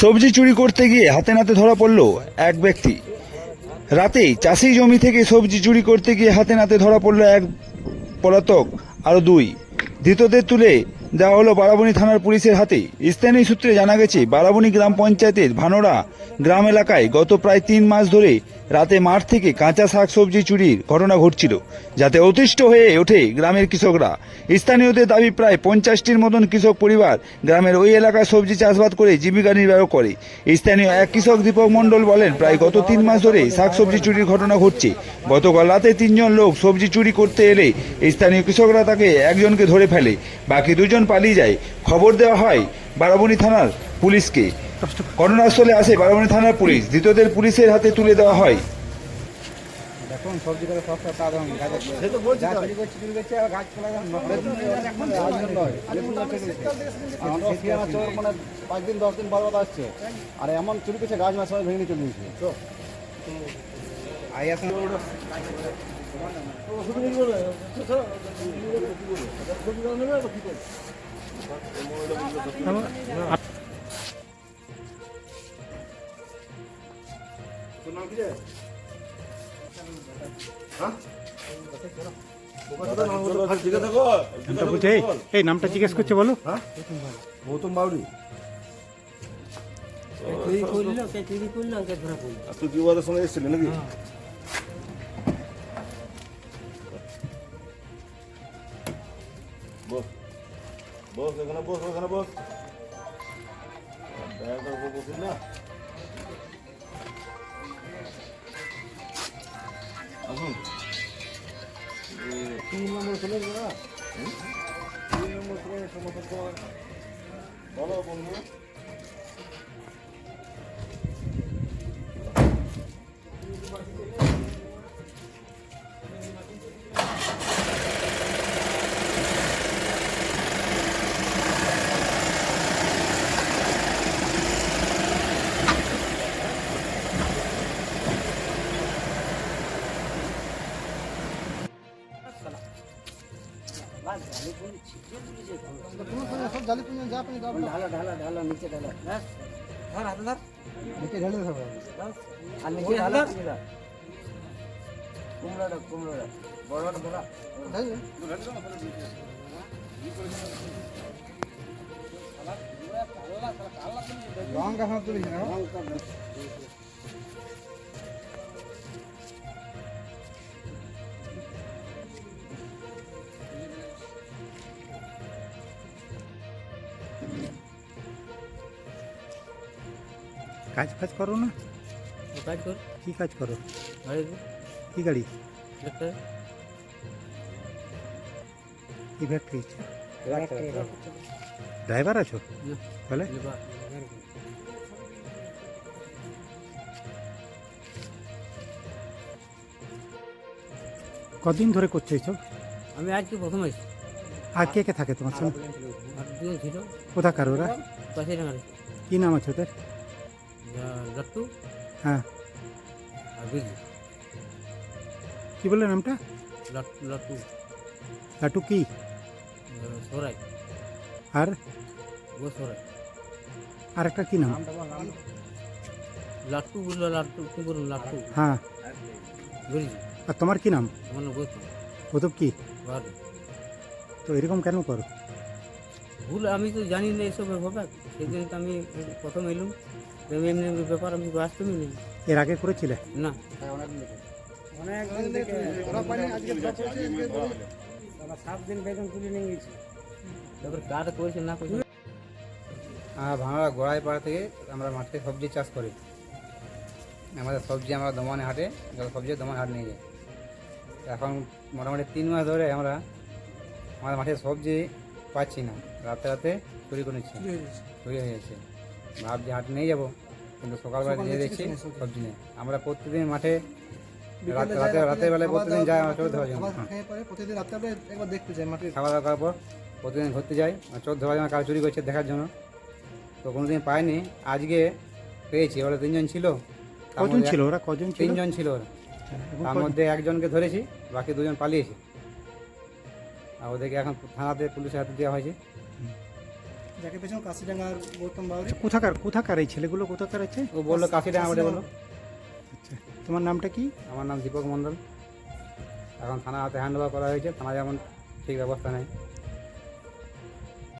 সবজি চুরি করতে গিয়ে হাতে নাতে ধরা পড়ল এক ব্যক্তি। রাতেই চাষি জমি থেকে সবজি চুরি করতে গিয়ে হাতে নাতে ধরা পড়ল এক পলাতক, আরও দুই। ধৃতদের তুলে দেওয়া হলো বারাবণী থানার পুলিশের হাতে। স্থানীয় সূত্রে জানা গেছে বারাবণী গ্রাম পঞ্চায়েতের ভানোরা গ্রাম এলাকায় গত প্রায় তিন মাস ধরে রাতে মাঠ থেকে কাঁচা শাক সবজি চুরির ঘটনা ঘটছিল, যাতে অতিষ্ঠ হয়ে ওঠে গ্রামের কৃষকরা। স্থানীয়দের দাবি প্রায় পঞ্চাশটির মতন কৃষক পরিবার গ্রামের ওই এলাকায় সবজি চাষবাদ করে জীবিকা নির্বাহ করে। স্থানীয় এক কৃষক দীপক মণ্ডল বলেন, প্রায় গত তিন মাস ধরে শাকসবজি চুরির ঘটনা ঘটছে। গতকাল রাতে তিনজন লোক সবজি চুরি করতে এলে স্থানীয় কৃষকরা তাকে একজনকে ধরে ফেলে, বাকি দুজন পালিয়ে যায়। খবর দেওয়া হয় বারাবণী থানার পুলিশকে। ঘটনাস্থলে আসে বারাবণী থানার পুলিশ। ধৃতদের পুলিশের হাতে তুলে দেওয়া হয়। দেখুন সবজি করে সব সব তার গাছ সে তো বলছি গাছ চুরি চুরি করছে আর গাছ ফেলা চোর মানে পাঁচ দিন দশ দিন বারবার আসছে। আর এমন চুরি করছে গাছ মাছ সবাই ভেঙে নিয়ে চলে গেছে। তো। আই এই, এই নামটা জিজ্ঞেস করছে বলো। গৌতম বাউরি তুই কি ওদের সঙ্গে এসেছিলি নাকি? বস, এখানে বস এখানে বস। উপর বসিস না। আসুন। তিন নম্বর চলে হুম? তিন নম্বর চলে সমস্যা তোমার বলো বন্ধু। সব জালি পুঞ্জ যা আপনি ঢালা ঢালা ঢালা নিচে ঢালা ব্যাস ধর হাতে ধর নিচে ঢেলে ব্যাস। আর নিচে ঢালা কুমড়োটা কুমড়োটা বড়টা বড়া লঙ্কা হাত তুলিস না কাজ ফাজ করো না। কাজ কর? কি কাজ করো? গাড়ি কি গাড়ি? ড্রাইভার আছো। বলে কদিন ধরে করছ এইসব? আমি আজকে প্রথম এসেছি আর কে কে থাকে তোমার সঙ্গে? আর দুজন ছিল। কোথাকার ওরা? কি নাম আছে ওদের? লাট্টু হ্যাঁ। আর বিজু কি বললে নামটা? লাট্টু লাটু। কি? সরাই। আর? ও সরাই। আর একটা কি নাম? লাট্টু বলল লাট্টু কি বলুন লাট্টু হ্যাঁ। বুঝলি? আর তোমার কি নাম? আমার নাম গৌতম। গৌতম কি? তো এরকম কেন করো? ভুল আমি তো জানি না এসব হবে। সেদিন তো আমি প্রথম এলুম। তো এমনি এমনি ব্যাপার আমি তো আসতে এর আগে করেছিলে? না। সাত দিন বেতন তুলে নিয়ে গেছি তারপর কার করেছে না করেছে ভাঙড়া গোড়াই পাড়া থেকে আমরা মাঠে সবজি চাষ করি। আমাদের সবজি আমরা দমনে হাটে যত সবজি দমন হাট নিয়ে যাই। এখন মোটামুটি তিন মাস ধরে আমরা আমাদের মাঠে সবজি পাচ্ছি না। রাতে রাতে চুরি করে নিচ্ছি চুরি হয়ে যাচ্ছে ভাবছি হাট নিয়ে যাব কিন্তু সকালবেলা নিয়ে দেখছি সবজি নেই। আমরা প্রতিদিন মাঠে রাতে রাতে রাতের বেলায় প্রতিদিন যাই আমরা চোদ্দ ধরার জন্য হ্যাঁ। প্রতিদিন রাত্রে একবার দেখতে চাই মাটির খাওয়া দাওয়া করার পর প্রতিদিন ঘুরতে যাই। চোদ্দ ধরার জন্য কাল চুরি করছে দেখার জন্য। তো কোনোদিন পাইনি। আজকে পেয়েছি ওরা তিনজন ছিল। কজন ছিল ওরা? কজন তিনজন ছিল ওরা। তার মধ্যে একজনকে ধরেছি বাকি দুজন পালিয়েছে। আর ওদেরকে এখন থানাতে পুলিশের হাতে দেওয়া হয়েছে। যাকে পেছন কাশিডাঙ্গার গৌতম বাউরি। কোথাকার কোথাকার এই ছেলেগুলো? কোথাকার আছে? ও বলল কাশিডাঙ্গা ডাঙা বলে। বলল আচ্ছা তোমার নামটা কি? আমার নাম দীপক মণ্ডল। এখন থানা হাতে হ্যান্ড ওভার করা হয়েছে। থানা যেমন ঠিক ব্যবস্থা নেয়